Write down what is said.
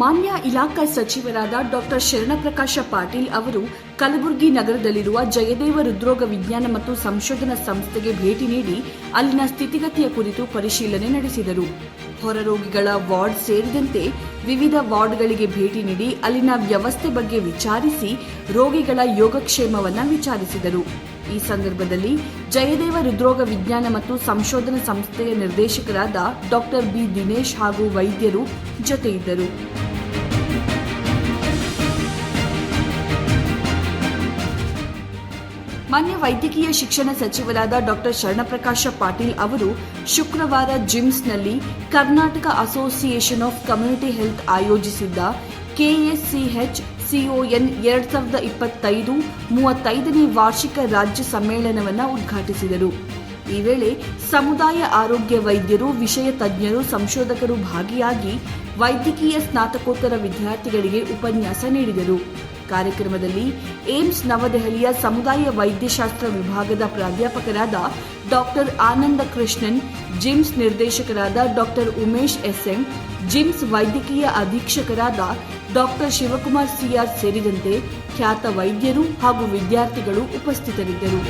ಮಾನ್ಯ ಇಲಾಖಾ ಸಚಿವರಾದ ಡಾಕ್ಟರ್ ಶರಣಪ್ರಕಾಶ ಪಾಟೀಲ್ ಅವರು ಕಲಬುರಗಿ ನಗರದಲ್ಲಿರುವ ಜಯದೇವ ಹೃದ್ರೋಗ ವಿಜ್ಞಾನ ಮತ್ತು ಸಂಶೋಧನಾ ಸಂಸ್ಥೆಗೆ ಭೇಟಿ ನೀಡಿ ಅಲ್ಲಿನ ಸ್ಥಿತಿಗತಿಯ ಕುರಿತು ಪರಿಶೀಲನೆ ನಡೆಸಿದರು. ಹೊರರೋಗಿಗಳ ವಾರ್ಡ್ ಸೇರಿದಂತೆ ವಿವಿಧ ವಾರ್ಡ್ಗಳಿಗೆ ಭೇಟಿ ನೀಡಿ ಅಲ್ಲಿನ ವ್ಯವಸ್ಥೆ ಬಗ್ಗೆ ವಿಚಾರಿಸಿ ರೋಗಿಗಳ ಯೋಗಕ್ಷೇಮವನ್ನು ವಿಚಾರಿಸಿದರು. ಈ ಸಂದರ್ಭದಲ್ಲಿ ಜಯದೇವ ಹೃದ್ರೋಗ ವಿಜ್ಞಾನ ಮತ್ತು ಸಂಶೋಧನಾ ಸಂಸ್ಥೆಯ ನಿರ್ದೇಶಕರಾದ ಡಾಕ್ಟರ್ ಬಿ ದಿನೇಶ್ ಹಾಗೂ ವೈದ್ಯರು ಜೊತೆಯಿದ್ದರು. ಮಾನ್ಯ ವೈದ್ಯಕೀಯ ಶಿಕ್ಷಣ ಸಚಿವರಾದ ಡಾಕ್ಟರ್ ಶರಣಪ್ರಕಾಶ ಪಾಟೀಲ್ ಅವರು ಶುಕ್ರವಾರ ಜಿಮ್ಸ್ನಲ್ಲಿ Karnataka Association of Community Health ಆಯೋಜಿಸಿದ್ದ ಕೆಎಸ್ಸಿಎಚ್ ಸಿಒಎನ್ ಎರಡ್ ಸಾವಿರದ ಇಪ್ಪತ್ತೈದು ಮೂವತ್ತೈದನೇ ವಾರ್ಷಿಕ ರಾಜ್ಯ ಸಮ್ಮೇಳನವನ್ನು ಉದ್ಘಾಟಿಸಿದರು. ಈ ವೇಳೆ ಸಮುದಾಯ ಆರೋಗ್ಯ ವೈದ್ಯರು, ವಿಷಯ ತಜ್ಞರು, ಸಂಶೋಧಕರು ಭಾಗಿಯಾಗಿ ವೈದ್ಯಕೀಯ ಸ್ನಾತಕೋತ್ತರ ವಿದ್ಯಾರ್ಥಿಗಳಿಗೆ ಉಪನ್ಯಾಸ ನೀಡಿದರು. ಕಾರ್ಯಕ್ರಮದಲ್ಲಿ ಏಮ್ಸ್ ನವದೆಹಲಿಯ ಸಮುದಾಯ ವೈದ್ಯಶಾಸ್ತ್ರ ವಿಭಾಗದ ಪ್ರಾಧ್ಯಾಪಕರಾದ ಡಾಕ್ಟರ್ ಆನಂದ ಕೃಷ್ಣನ್ ಜಿಮ್ಸ್ ನಿರ್ದೇಶಕರಾದ ಡಾಕ್ಟರ್ ಉಮೇಶ್ ಎಸ್ಎಂ, ಜಿಮ್ಸ್ ವೈದ್ಯಕೀಯ ಅಧೀಕ್ಷಕರಾದ ಡಾಕ್ಟರ್ ಶಿವಕುಮಾರ್ ಸಿಆರ್ ಸೇರಿದಂತೆ ಖ್ಯಾತ ವೈದ್ಯರು ಹಾಗೂ ವಿದ್ಯಾರ್ಥಿಗಳು ಉಪಸ್ಥಿತರಿದ್ದರು.